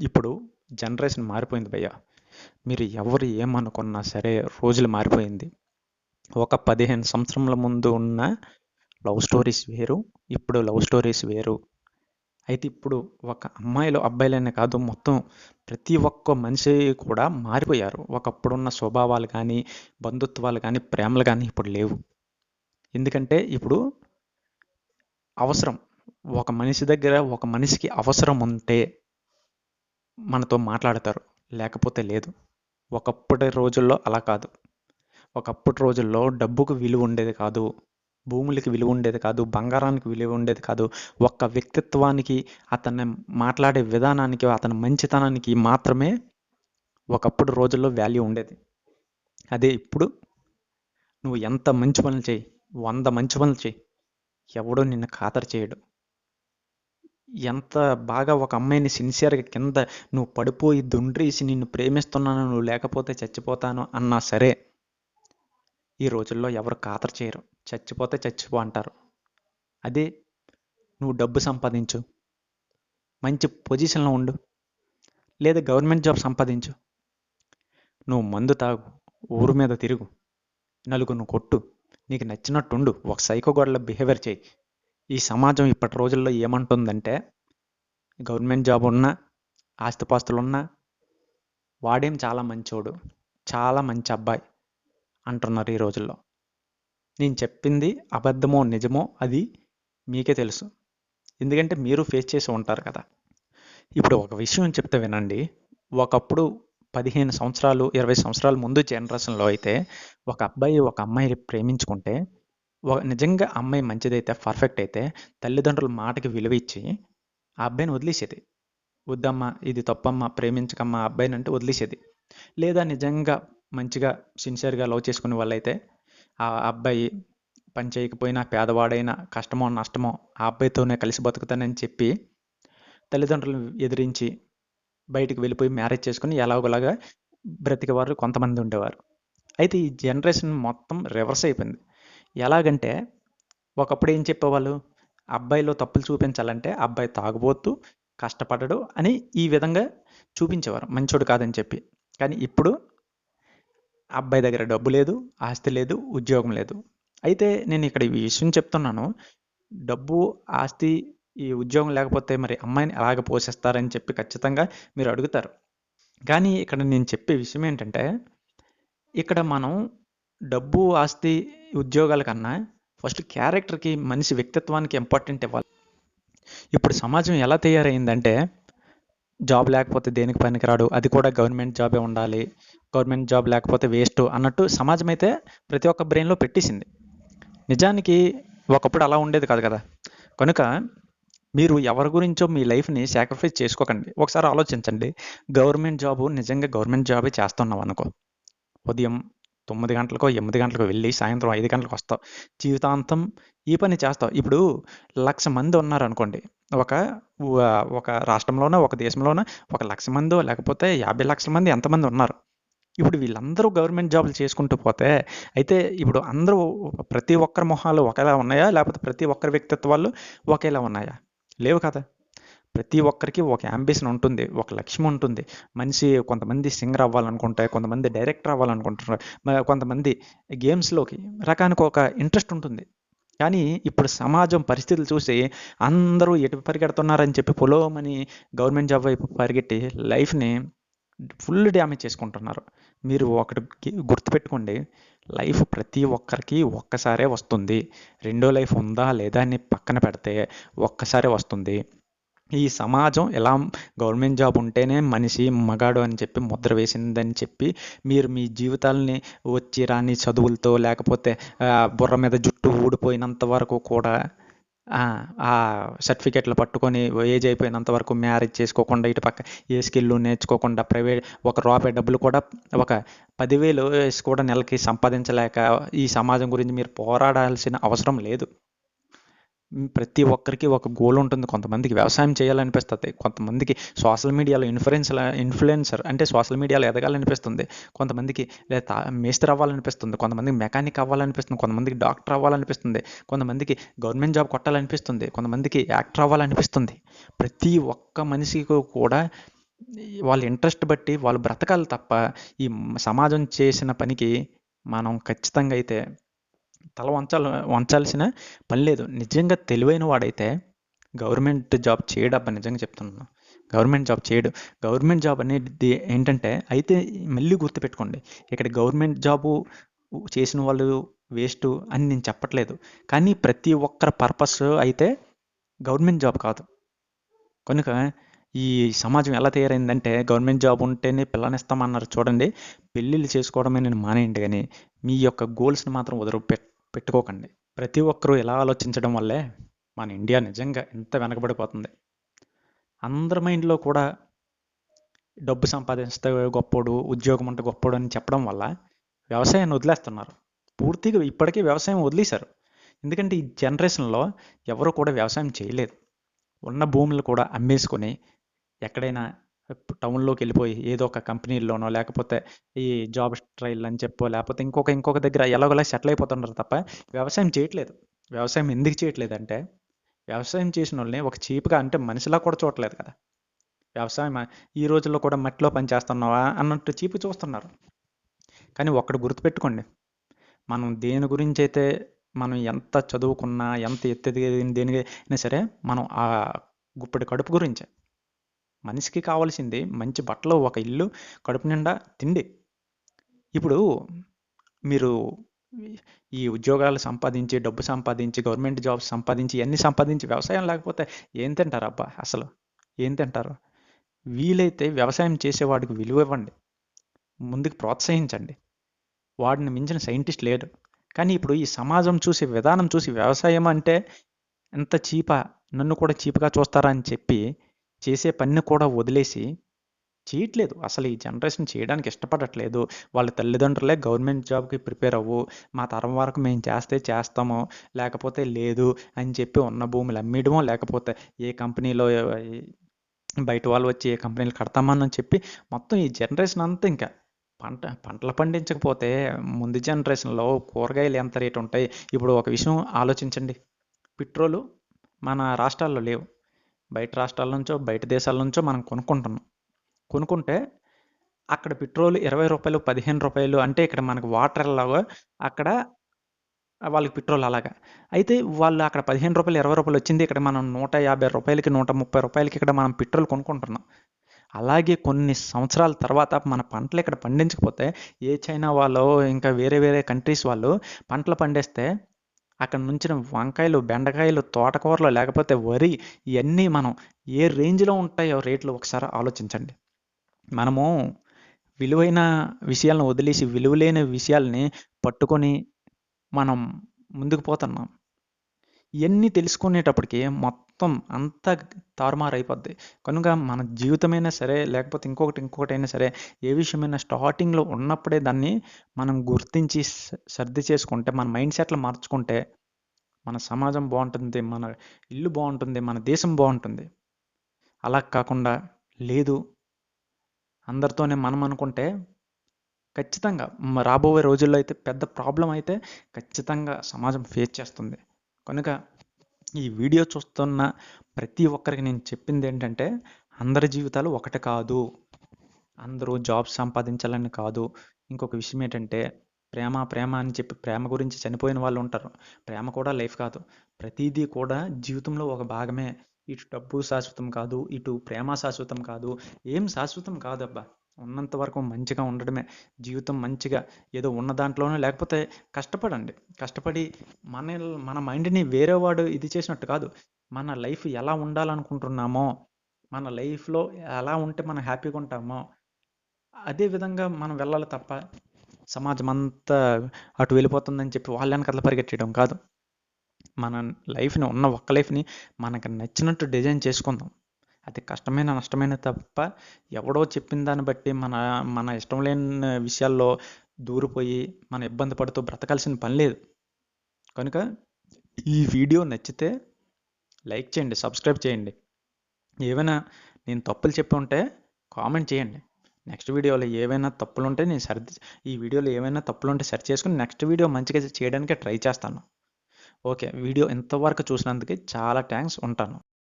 ఇప్పుడు జనరేషన్ మారిపోయింది భయ్య. మీరు ఎవరు ఏమనుకున్నా సరే రోజులు మారిపోయింది. ఒక పదిహేను సంవత్సరముల ముందు ఉన్న లవ్ స్టోరీస్ వేరు ఇప్పుడు లవ్ స్టోరీస్ వేరు. అయితే ఇప్పుడు ఒక అమ్మాయిలు అబ్బాయిలనే కాదు మొత్తం ప్రతి ఒక్క మనిషి కూడా మారిపోయారు. ఒకప్పుడున్న స్వభావాలు కానీ బంధుత్వాలు కానీ ప్రేమలు కానీ ఇప్పుడు లేవు. ఎందుకంటే ఇప్పుడు అవసరం. ఒక మనిషి దగ్గర ఒక మనిషికి అవసరం ఉంటే మనతో మాట్లాడతారు. లేకపోతే లేదు. ఒకప్పటి రోజుల్లో అలా కాదు. ఒకప్పటి రోజుల్లో డబ్బుకు విలువ ఉండేది కాదు. భూములకి విలువ ఉండేది కాదు. బంగారానికి విలువ ఉండేది కాదు. ఒక్క వ్యక్తిత్వానికి అతన్ని మాట్లాడే విధానానికి అతని మంచితనానికి మాత్రమే ఒకప్పుడు రోజుల్లో వాల్యూ ఉండేది. అదే ఇప్పుడు నువ్వు ఎంత మంచి పనులు చేయి వంద మంచి పనులు చేయి. ఎవడో నిన్ను ఖాతరు చేయడు. ఎంత బాగా ఒక అమ్మాయిని సిన్సియర్గా కింద నువ్వు పడిపోయి దుండ్రీసి నిన్ను ప్రేమిస్తున్నాను నువ్వు లేకపోతే చచ్చిపోతాను అన్నా సరే ఈ రోజుల్లో ఎవరు ఖాతరు చేయరు. చచ్చిపోతే చచ్చిపో అంటారు. అదే నువ్వు డబ్బు సంపాదించు. మంచి పొజిషన్లో ఉండు. లేదా గవర్నమెంట్ జాబ్ సంపాదించు. నువ్వు మందు తాగు. ఊరు మీద తిరుగు. నలుగురిని కొట్టు. నీకు నచ్చినట్టుండు. ఒక సైకో గోడలో బిహేవియర్ చేయి. ఈ సమాజం ఇప్పటి రోజుల్లో ఏమంటుందంటే గవర్నమెంట్ జాబ్ ఉన్నా ఆస్తిపాస్తులు ఉన్నా వాడేం చాలా మంచోడు చాలా మంచి అబ్బాయి అంటున్నారు ఈ రోజుల్లో. నేను చెప్పింది అబద్ధమో నిజమో అది మీకే తెలుసు. ఎందుకంటే మీరు ఫేస్ చేసి ఉంటారు కదా. ఇప్పుడు ఒక విషయం చెప్తే వినండి. ఒకప్పుడు పదిహేను సంవత్సరాలు ఇరవై సంవత్సరాల ముందు జనరేషన్లో అయితే ఒక అబ్బాయి ఒక అమ్మాయిని ప్రేమించుకుంటే నిజంగా అమ్మాయి మంచిదైతే పర్ఫెక్ట్ అయితే తల్లిదండ్రుల మాటకి విలువ ఇచ్చి ఆ అబ్బాయిని వదిలేసేది. వద్దమ్మా ఇది తప్పమ్మా ప్రేమించకమ్మా ఆ అబ్బాయిని అంటే వదిలేసేది. లేదా నిజంగా మంచిగా సిన్సియర్గా లవ్ చేసుకునే వాళ్ళైతే ఆ అబ్బాయి పని చేయకపోయినా పేదవాడైనా కష్టమో నష్టమో ఆ అబ్బాయితోనే కలిసి బతుకుతానని చెప్పి తల్లిదండ్రులను ఎదిరించి బయటికి వెళ్ళిపోయి మ్యారేజ్ చేసుకుని ఎలాగోలాగా బ్రతికేవారు కొంతమంది ఉండేవారు. అయితే ఈ జనరేషన్ మొత్తం రివర్స్ అయిపోయింది. ఎలాగంటే ఒకప్పుడు ఏం చెప్పేవాళ్ళు? అబ్బాయిలో తప్పులు చూపించాలంటే అబ్బాయి తాగుబోతు కష్టపడడు అని ఈ విధంగా చూపించేవారు. మంచోడు కాదని చెప్పి. కానీ ఇప్పుడు అబ్బాయి దగ్గర డబ్బు లేదు ఆస్తి లేదు ఉద్యోగం లేదు. అయితే నేను ఇక్కడ ఈ విషయం చెప్తున్నాను. డబ్బు ఆస్తి ఈ ఉద్యోగం లేకపోతే మరి అమ్మాయిని ఎలాగ పోషిస్తారని చెప్పి ఖచ్చితంగా మీరు అడుగుతారు. కానీ ఇక్కడ నేను చెప్పే విషయం ఏంటంటే ఇక్కడ మనం డబ్బు ఆస్తి ఉద్యోగాల కన్నా ఫస్ట్ క్యారెక్టర్కి మనిషి వ్యక్తిత్వానికి ఇంపార్టెంట్ ఇవ్వాలి. ఇప్పుడు సమాజం ఎలా తయారైందంటే జాబ్ లేకపోతే దేనికి పనికిరాడు? అది కూడా గవర్నమెంట్ జాబే ఉండాలి. గవర్నమెంట్ జాబ్ లేకపోతే వేస్ట్ అన్నట్టు సమాజం అయితే ప్రతి ఒక్క బ్రెయిన్లో పెట్టేసింది. నిజానికి ఒకప్పుడు అలా ఉండేది కాదు కదా. కనుక మీరు ఎవరి గురించో మీ లైఫ్ని సాక్రిఫైస్ చేసుకోకండి. ఒకసారి ఆలోచించండి. గవర్నమెంట్ జాబు నిజంగా గవర్నమెంట్ జాబే చేస్తున్నాం అనుకో ఉదయం తొమ్మిది గంటలకో ఎనిమిది గంటలకు వెళ్ళి సాయంత్రం ఐదు గంటలకు వస్తావు జీవితాంతం ఈ పని చేస్తావు ఇప్పుడు లక్ష మంది ఉన్నారు అనుకోండి ఒక ఒక రాష్ట్రంలోనో ఒక దేశంలోనో ఒక లక్ష మందో లేకపోతే యాభై లక్షల మంది ఎంతమంది ఉన్నారు? ఇప్పుడు వీళ్ళందరూ గవర్నమెంట్ జాబులు చేసుకుంటూ పోతే అయితే ఇప్పుడు అందరూ ప్రతి ఒక్కరి మొహాలు ఒకేలా ఉన్నాయా? లేకపోతే ప్రతి ఒక్కరి వ్యక్తిత్వాలు ఒకేలా ఉన్నాయా? లేవు కదా. ప్రతి ఒక్కరికి ఒక అంబిషన్ ఉంటుంది ఒక లక్ష్యం ఉంటుంది. మనిషి కొంతమంది సింగర్ అవ్వాలనుకుంటే కొంతమంది డైరెక్టర్ అవ్వాలనుకుంటున్నారు. కొంతమంది గేమ్స్లోకి రకానికి ఒక ఇంట్రెస్ట్ ఉంటుంది. కానీ ఇప్పుడు సమాజం పరిస్థితులు చూసి అందరూ ఎటు పరిగెడుతున్నారని చెప్పి పొలోమని గవర్నమెంట్ జాబ్ వైపు పరిగెట్టి లైఫ్ని ఫుల్ డ్యామేజ్ చేసుకుంటున్నారు. మీరు ఒకటి గుర్తుపెట్టుకోండి. లైఫ్ ప్రతి ఒక్కరికి ఒక్కసారే వస్తుంది. రెండో లైఫ్ ఉందా లేదా అని పక్కన పెడితే ఒక్కసారే వస్తుంది. ఈ సమాజం ఎలా గవర్నమెంట్ జాబ్ ఉంటేనే మనిషి మగాడు అని చెప్పి ముద్ర వేసిందని చెప్పి మీరు మీ జీవితాలని వచ్చి రాని చదువులతో లేకపోతే బుర్ర మీద జుట్టు ఊడిపోయినంత వరకు కూడా ఆ, సర్టిఫికెట్లు పట్టుకొని ఏజ్ అయిపోయినంత వరకు మ్యారేజ్ చేసుకోకుండా ఇటు పక్క ఏ స్కిల్ నేర్చుకోకుండా ప్రైవేట్ ఒక రూపాయి డబ్బులు కూడా ఒక పదివేలు వేసి కూడా నెలకి సంపాదించలేక ఈ సమాజం గురించి మీరు పోరాడాల్సిన అవసరం లేదు. ప్రతి ఒక్కరికి ఒక గోల్ ఉంటుంది. కొంతమందికి వ్యవసాయం చేయాలనిపిస్తుంది. కొంతమందికి సోషల్ మీడియాలో ఇన్ఫ్లుయెన్స్ ఇన్ఫ్లుయెన్సర్ అంటే సోషల్ మీడియాలో ఎదగాలనిపిస్తుంది. కొంతమందికి లేదా మేస్త్రి అవ్వాలనిపిస్తుంది. కొంతమందికి మెకానిక్ అవ్వాలనిపిస్తుంది. కొంతమందికి డాక్టర్ అవ్వాలనిపిస్తుంది. కొంతమందికి గవర్నమెంట్ జాబ్ కొట్టాలనిపిస్తుంది. కొంతమందికి యాక్టర్ అవ్వాలనిపిస్తుంది. ప్రతి ఒక్క మనిషికి కూడా వాళ్ళ ఇంట్రెస్ట్ బట్టి వాళ్ళు బ్రతకాలి తప్ప ఈ సమాజం చేసిన పనికి మనం ఖచ్చితంగా అయితే తల వంచాల వంచాల్సిన పని లేదు. నిజంగా తెలివైన వాడైతే గవర్నమెంట్ జాబ్ చేయడబ్బా నిజంగా చెప్తున్నాను. గవర్నమెంట్ జాబ్ చేయడు. గవర్నమెంట్ జాబ్ అనేది ఏంటంటే అయితే మళ్ళీ గుర్తుపెట్టుకోండి. ఇక్కడ గవర్నమెంట్ జాబు చేసిన వాళ్ళు వేస్ట్ అని నేను చెప్పట్లేదు. కానీ ప్రతి ఒక్కరి పర్పస్ అయితే గవర్నమెంట్ జాబ్ కాదు. కనుక ఈ సమాజం ఎలా తయారైందంటే గవర్నమెంట్ జాబ్ ఉంటేనే పిల్లనిస్తామన్నారు చూడండి. పెళ్ళిళ్ళు చేసుకోవడమే నేను మానేయండి కానీ మీ యొక్క గోల్స్ని మాత్రం వదరు పెట్టుకోకండి. ప్రతి ఒక్కరూ ఇలా ఆలోచించడం వల్లే మన ఇండియా నిజంగా ఎంత వెనకబడిపోతుంది. అందరి మైండ్లో కూడా డబ్బు సంపాదిస్తే గొప్పోడు ఉద్యోగం ఉంటే గొప్పోడు అని చెప్పడం వల్ల వ్యవసాయాన్ని వదిలేస్తున్నారు. పూర్తిగా ఇప్పటికీ వ్యవసాయం వదిలేశారు. ఎందుకంటే ఈ జనరేషన్లో ఎవరు కూడా వ్యవసాయం చేయలేదు. ఉన్న భూములు కూడా అమ్మేసుకొని ఎక్కడైనా టౌన్లోకి వెళ్ళిపోయి ఏదో ఒక కంపెనీల్లోనో లేకపోతే ఈ జాబ్ ట్రైల్ అని చెప్పో లేకపోతే ఇంకొక ఇంకొక దగ్గర ఎలాగోలా సెటిల్ అయిపోతున్నారు తప్ప వ్యవసాయం చేయట్లేదు. వ్యవసాయం ఎందుకు చేయట్లేదు అంటే వ్యవసాయం చేసిన వాళ్ళని ఒక చీప్గా అంటే మనిషిలా కూడా చూడట్లేదు కదా. వ్యవసాయం ఈ రోజుల్లో కూడా మట్టిలో పని చేస్తున్నావా అన్నట్టు చీపు చూస్తున్నారు. కానీ ఒక్కడు గుర్తుపెట్టుకోండి మనం దేని గురించి అయితే మనం ఎంత చదువుకున్నా ఎంత ఎత్తు దేనికైనా సరే మనం ఆ గుప్పటి కడుపు గురించే. మనిషికి కావాల్సింది మంచి బట్టలు ఒక ఇల్లు కడుపు నిండా తిండి. ఇప్పుడు మీరు ఈ ఉద్యోగాలు సంపాదించి డబ్బు సంపాదించి గవర్నమెంట్ జాబ్స్ సంపాదించి ఇవన్నీ సంపాదించి వ్యవసాయం లేకపోతే ఏం తింటారు అబ్బా అసలు? ఏం తింటారు? వీలైతే వ్యవసాయం చేసేవాడికి విలువ ఇవ్వండి. ముందుకు ప్రోత్సహించండి. వాడిని మించిన సైంటిస్ట్ లేడు. కానీ ఇప్పుడు ఈ సమాజం చూసి విధానం చూసి వ్యవసాయం అంటే ఎంత చీపా నన్ను కూడా చీప్గా చూస్తారా అని చెప్పి చేసే పనిని కూడా వదిలేసి చేయట్లేదు. అసలు ఈ జనరేషన్ చేయడానికి ఇష్టపడట్లేదు. వాళ్ళ తల్లిదండ్రులే గవర్నమెంట్ జాబ్కి ప్రిపేర్ అవ్వు మా తరం వరకు మేము చేస్తే చేస్తాము లేకపోతే లేదు అని చెప్పి ఉన్న భూములు అమ్మేయడమో లేకపోతే ఏ కంపెనీలో బయట వాళ్ళు వచ్చి ఏ కంపెనీలు కడతామని చెప్పి మొత్తం ఈ జనరేషన్ అంతా ఇంకా పంట పంటలు పండించకపోతే ముందు జనరేషన్లో కూరగాయలు ఎంత రేటు ఉంటాయి? ఇప్పుడు ఒక విషయం ఆలోచించండి. పెట్రోలు మన రాష్ట్రాల్లో లేవు. బయట రాష్ట్రాల నుంచో బయట దేశాల నుంచో మనం కొనుక్కుంటున్నాం. కొనుక్కుంటే అక్కడ పెట్రోల్ ఇరవై రూపాయలు పదిహేను రూపాయలు అంటే ఇక్కడ మనకు వాటర్ లాగా అక్కడ వాళ్ళకి పెట్రోల్ అలాగా. అయితే వాళ్ళు అక్కడ పదిహేను రూపాయలు ఇరవై రూపాయలు వచ్చింది ఇక్కడ మనం నూట యాభై రూపాయలకి నూట ముప్పై రూపాయలకి ఇక్కడ మనం పెట్రోల్ కొనుక్కుంటున్నాం. అలాగే కొన్ని సంవత్సరాల తర్వాత మన పంటలు ఇక్కడ పండించకపోతే ఏ చైనా వాళ్ళు ఇంకా వేరే వేరే కంట్రీస్ వాళ్ళు పంటలు పండిస్తే అక్కడ నుంచిన వంకాయలు బెండకాయలు తోటకూరలు లేకపోతే వరి ఇవన్నీ మనం ఏ రేంజ్లో ఉంటాయో రేట్లు ఒకసారి ఆలోచించండి. మనము విలువైన విషయాలను వదిలేసి విలువలేని విషయాల్ని పట్టుకొని మనం ముందుకు పోతున్నాం. ఇవన్నీ తెలుసుకునేటప్పటికి మొత్తం అంతా తారుమారు అయిపోద్ది కనుక మన జీవితమైనా సరే లేకపోతే ఇంకొకటి ఇంకొకటైనా సరే ఏ విషయమైనా స్టార్టింగ్లో ఉన్నప్పుడే దాన్ని మనం గుర్తించి సర్ది చేసుకుంటే మన మైండ్ సెట్లు మార్చుకుంటే మన సమాజం బాగుంటుంది మన ఇల్లు బాగుంటుంది మన దేశం బాగుంటుంది. అలా కాకుండా లేదు. అందరితోనే మనం అనుకుంటే ఖచ్చితంగా రాబోయే రోజుల్లో అయితే పెద్ద ప్రాబ్లం అయితే ఖచ్చితంగా సమాజం ఫేస్ చేస్తుంది. కనుక ఈ వీడియో చూస్తున్న ప్రతి ఒక్కరికి నేను చెప్పింది ఏంటంటే అందరి జీవితాలు ఒకటి కాదు. అందరూ జాబ్ సంపాదించాలని కాదు. ఇంకొక విషయం ఏంటంటే ప్రేమ ప్రేమ అని చెప్పి ప్రేమ గురించి చనిపోయిన వాళ్ళు ఉంటారు. ప్రేమ కూడా లైఫ్ కాదు. ప్రతిదీ కూడా జీవితంలో ఒక భాగమే. ఇటు డబ్బు శాశ్వతం కాదు ఇటు ప్రేమ శాశ్వతం కాదు. ఏం శాశ్వతం కాదబ్బా? ఉన్నంత వరకు మంచిగా ఉండడమే. జీవితం మంచిగా ఏదో ఉన్న దాంట్లోనే లేకపోతే కష్టపడండి. కష్టపడి మన మన మైండ్ని వేరే వాడు ఇది చేసినట్టు కాదు. మన లైఫ్ ఎలా ఉండాలనుకుంటున్నామో మన లైఫ్లో ఎలా ఉంటే మనం హ్యాపీగా ఉంటామో అదే విధంగా మనం వెళ్ళాలి తప్ప సమాజం అంతా అటు వెళ్ళిపోతుందని చెప్పి వాళ్ళ వెనకట్ల పరిగెట్టడం కాదు. మన లైఫ్ని ఉన్న ఒక్క లైఫ్ని మనకు నచ్చినట్టు డిజైన్ చేసుకుందాం. అది కష్టమైన నష్టమైన తప్ప ఎవడో చెప్పిన దాన్ని బట్టి మన మన ఇష్టం లేని విషయాల్లో దూరిపోయి మన ఇబ్బంది పడుతూ బ్రతకాల్సిన పని లేదు. కనుక ఈ వీడియో నచ్చితే లైక్ చేయండి సబ్స్క్రైబ్ చేయండి. ఏమైనా నేను తప్పులు చెప్పి ఉంటే కామెంట్ చేయండి. నెక్స్ట్ వీడియోలో ఏవైనా తప్పులు ఉంటే నేను సరి ఈ వీడియోలో ఏమైనా తప్పులు ఉంటే సెర్చ్ చేసుకుని నెక్స్ట్ వీడియో మంచిగా చేయడానికి ట్రై చేస్తాను. ఓకే వీడియో ఇంతవరకు చూసినందుకు చాలా థ్యాంక్స్ ఉంటాను.